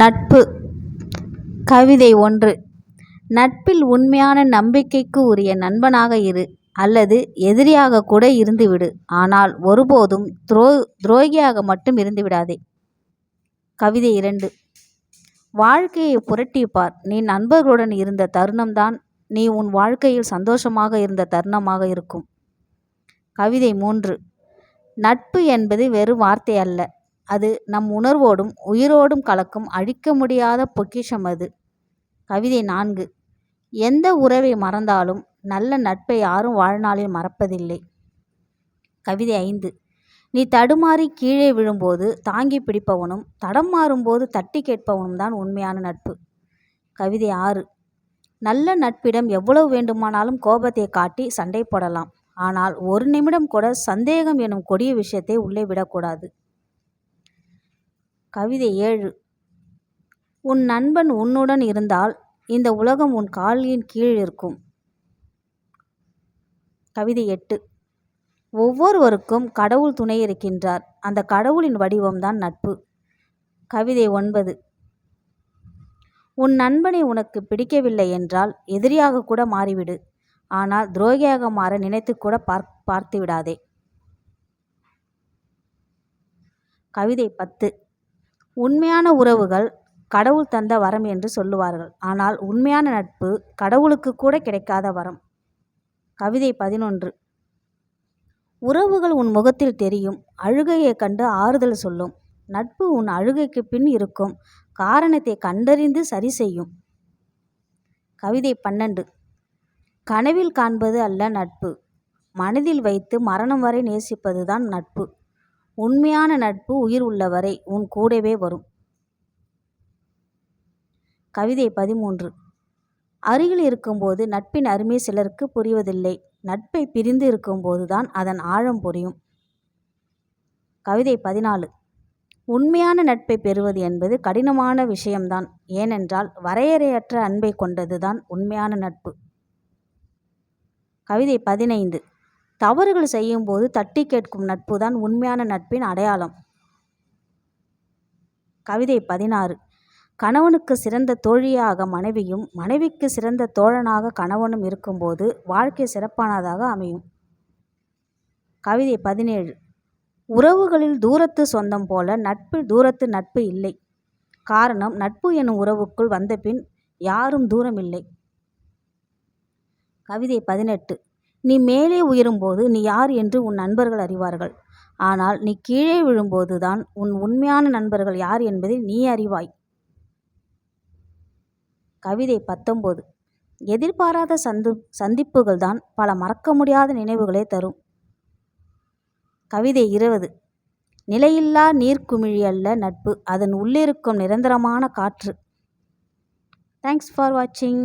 நட்பு. கவிதை ஒன்று. நட்பில் உண்மையான நம்பிக்கைக்கு உரிய நண்பனாக இரு அல்லது எதிரியாக கூட இருந்துவிடு. ஆனால் ஒருபோதும் துரோ துரோகியாக மட்டும் இருந்து விடாதே கவிதை இரண்டு. வாழ்க்கையை புரட்டிப்பார். நீ நண்பர்களுடன் இருந்த தருணம்தான் நீ உன் வாழ்க்கையில் சந்தோஷமாக இருந்த தருணமாக இருக்கும். கவிதை மூன்று. நட்பு என்பது வெறும் வார்த்தை அல்ல. அது நம் உணர்வோடும் உயிரோடும் கலக்கும் அழிக்க முடியாத பொக்கிஷம் அது. கவிதை நான்கு. எந்த உறவை மறந்தாலும் நல்ல நட்பை யாரும் வாழ்நாளில் மறப்பதில்லை. கவிதை ஐந்து. நீ தடுமாறி கீழே விழும்போது தாங்கி பிடிப்பவனும் தடம் மாறும்போது தட்டி கேட்பவனும் தான் உண்மையான நட்பு. கவிதை ஆறு. நல்ல நட்பிடம் எவ்வளவு வேண்டுமானாலும் கோபத்தை காட்டி சண்டை போடலாம். ஆனால் ஒரு நிமிடம் கூட சந்தேகம் எனும் கொடிய விஷயத்தை உள்ளே விடக்கூடாது. கவிதை ஏழு. உன் நண்பன் உன்னுடன் இருந்தால் இந்த உலகம் உன் காலின் கீழ் இருக்கும். கவிதை எட்டு. ஒவ்வொருவருக்கும் கடவுள் துணை இருக்கின்றார். அந்த கடவுளின் வடிவம்தான் நட்பு. கவிதை ஒன்பது. உன் நண்பனை உனக்கு பிடிக்கவில்லை என்றால் எதிரியாக கூட மாறிவிடு. ஆனால் துரோகியாக மாற நினைத்து கூட பார் பார்த்து விடாதே கவிதை பத்து. உண்மையான உறவுகள் கடவுள் தந்த வரம் என்று சொல்லுவார்கள். ஆனால் உண்மையான நட்பு கடவுளுக்கு கூட கிடைக்காத வரம். கவிதை பதினொன்று. உறவுகள் உன் முகத்தில் தெரியும் அழுகையை கண்டு ஆறுதல் சொல்லும். நட்பு உன் அழுகைக்கு பின் இருக்கும் காரணத்தை கண்டறிந்து சரி செய்யும். கவிதை பன்னெண்டு. கனவில் காண்பது அல்ல நட்பு. மனதில் வைத்து மரணம் வரை நேசிப்பதுதான் நட்பு. உண்மையான நட்பு உயிர் உள்ளவரை உன் கூடவே வரும். கவிதை பதிமூன்று. அருகில் இருக்கும்போது நட்பின் அருமை சிலருக்கு புரிவதில்லை. நட்பை பிரிந்து இருக்கும்போது தான் அதன் ஆழம் புரியும். கவிதை பதினாலு. உண்மையான நட்பை பெறுவது என்பது கடினமான விஷயம்தான். ஏனென்றால் வரையறையற்ற அன்பை கொண்டது தான் உண்மையான நட்பு. கவிதை பதினைந்து. தவறுகள் செய்யும்போது தட்டி கேட்கும் நட்பு தான் உண்மையான நட்பின் அடையாளம். கவிதை பதினாறு. கணவனுக்கு சிறந்த தோழியாக மனைவியும் மனைவிக்கு சிறந்த தோழனாக கணவனும் இருக்கும்போது வாழ்க்கை சிறப்பானதாக அமையும். கவிதை பதினேழு. உறவுகளில் தூரத்து சொந்தம் போல நட்பில் தூரத்து நட்பு இல்லை. காரணம் நட்பு எனும் உறவுக்குள் வந்தபின் யாரும் தூரம் இல்லை கவிதை பதினெட்டு. நீ மேலே உயரும்போது நீ யார் என்று உன் நண்பர்கள் அறிவார்கள். ஆனால் நீ கீழே விழும்போது தான் உன் உண்மையான நண்பர்கள் யார் என்பதை நீ அறிவாய். கவிதை பத்தொம்போது. எதிர்பாராத சந்து சந்திப்புகள் தான் பல மறக்க முடியாத நினைவுகளை தரும். கவிதை இருபது. நிலையில்லா நீர்க்குமிழி அல்ல நட்பு அதன் உள்ளிருக்கும் நிரந்தரமான காற்று. தேங்க்ஸ் ஃபார் வாட்சிங்